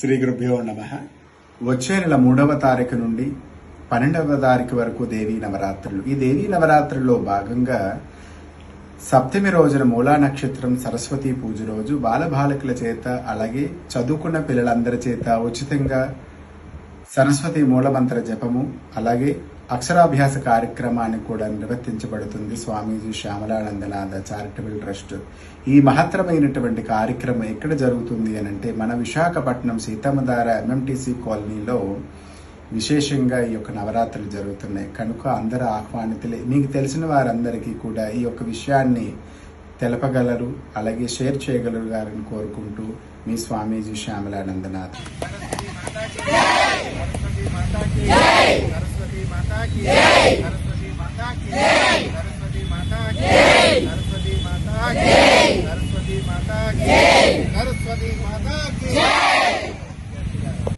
శ్రీ గురుభ్యో నమ. వచ్చే నెల మూడవ తారీఖు నుండి పన్నెండవ తారీఖు వరకు దేవీ నవరాత్రులు. ఈ దేవీ నవరాత్రుల్లో భాగంగా సప్తమి రోజున మూలా నక్షత్రం సరస్వతి పూజ రోజు బాలబాలికల చేత అలాగే చదువుకున్న పిల్లలందరి చేత ఉచితంగా సరస్వతి మూలమంత్ర జపము అలాగే అక్షరాభ్యాస కార్యక్రమాన్ని కూడా నిర్వర్తించబడుతుంది. స్వామీజీ శ్యామలానందనాథ చారిటబుల్ ట్రస్ట్. ఈ మహత్తరమైనటువంటి కార్యక్రమం ఎక్కడ జరుగుతుంది అని అంటే మన విశాఖపట్నం సీతమ్మధార ఎంఎంటీసీ కాలనీలో విశేషంగా ఈ యొక్క నవరాత్రులు జరుగుతున్నాయి. కనుక అందరూ ఆహ్వానితులే. మీకు తెలిసిన వారందరికీ కూడా ఈ యొక్క విషయాన్ని తెలపగలరు అలాగే షేర్ చేయగలరు గారని కోరుకుంటూ మీ స్వామీజీ శ్యామలానందనాథ్. माता की जय। सरस्वती माता की जय। सरस्वती माता की सरस्वती माता की सरस्वती माता की सरस्वती माता की